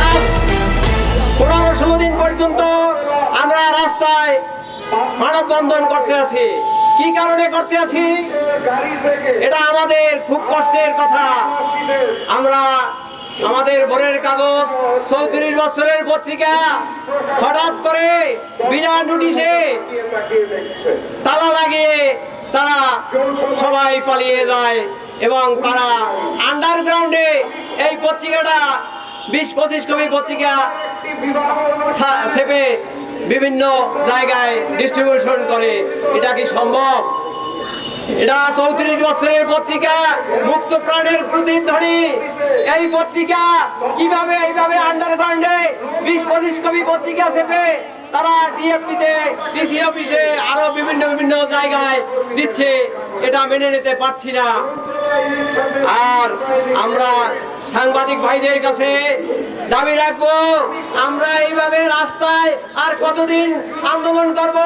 আজ পনেরো ষোলো দিন পর্যন্ত আমরা রাস্তায় মানববন্ধন করতে আছি। কি কারণে করতে আছি? এটা আমাদের খুব কষ্টের কথা। আমরা আমাদের ভোরের কাগজ চৌত্রিশ বছরের পত্রিকা হঠাৎ করে বিনা নোটিশে তালা লাগিয়ে তারা সবাই পালিয়ে যায় এবং তারা আন্ডারগ্রাউন্ডে এই পত্রিকাটা বিশ পঁচিশ কবি পত্রিকা ছেপে বিভিন্ন জায়গায় ডিস্ট্রিবিউশন করে। এটা কি সম্ভব? এটা চৌত্রিশ বছরের পত্রিকা, মুক্ত প্রাণের প্রতিধ্বনি। এই পত্রিকা কীভাবে এইভাবে আন্ডারগ্রাউন্ডে বিশ পঁচিশ কবি পত্রিকা ছেপে তারা ডিএফপিতে ডিসি অফিসে আরও বিভিন্ন বিভিন্ন জায়গায় দিচ্ছে। এটা মেনে নিতে পারছি না। আর আমরা সাংবাদিক ভাইদের কাছে দাবি রাখব, আমরা এইভাবে রাস্তায় আর কতদিন আন্দোলন করব?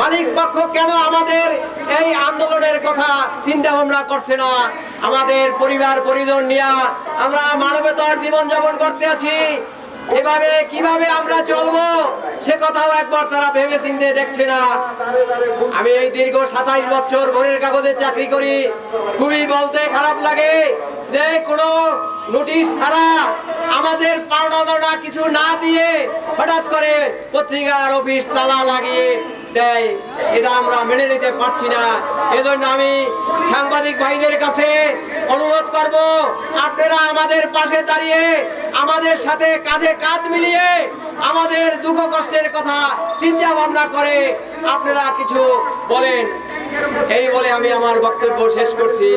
মালিক পক্ষ কেন আমাদের এই আন্দোলনের কথা চিন্তা ভাবনা করছে না? আমাদের পরিবার, পরিজন নিয়ে আমরা মানবতার জীবন যাপন করতে আছি। এভাবে কীভাবে আমরা চলবো, সে কথাও একবার তারা ভেবে চিন্তে দেখছে না। আমি এই দীর্ঘ সাতাইশ বছর ভোরের কাগজে চাকরি করি, খুবই বলতে খারাপ লাগে যে কোনো নোটিশ ছাড়া আমাদের পাওনা কিছু না দিয়ে হঠাৎ করে পত্রিকার অফিস তালা লাগিয়ে দেয়। এটা আমরা মেনে নিতে পারছি না। এজন্য আমি সাংবাদিক ভাইদের কাছে অনুরোধ করব, আপনারা আমাদের পাশে দাঁড়িয়ে আমাদের সাথে কাঁধে কাঁধ মিলিয়ে আমাদের দুঃখ কষ্টের কথা চিন্তা ভাবনা করে আপনারা কিছু বলেন। এই বলে আমি আমার বক্তব্য শেষ করছি।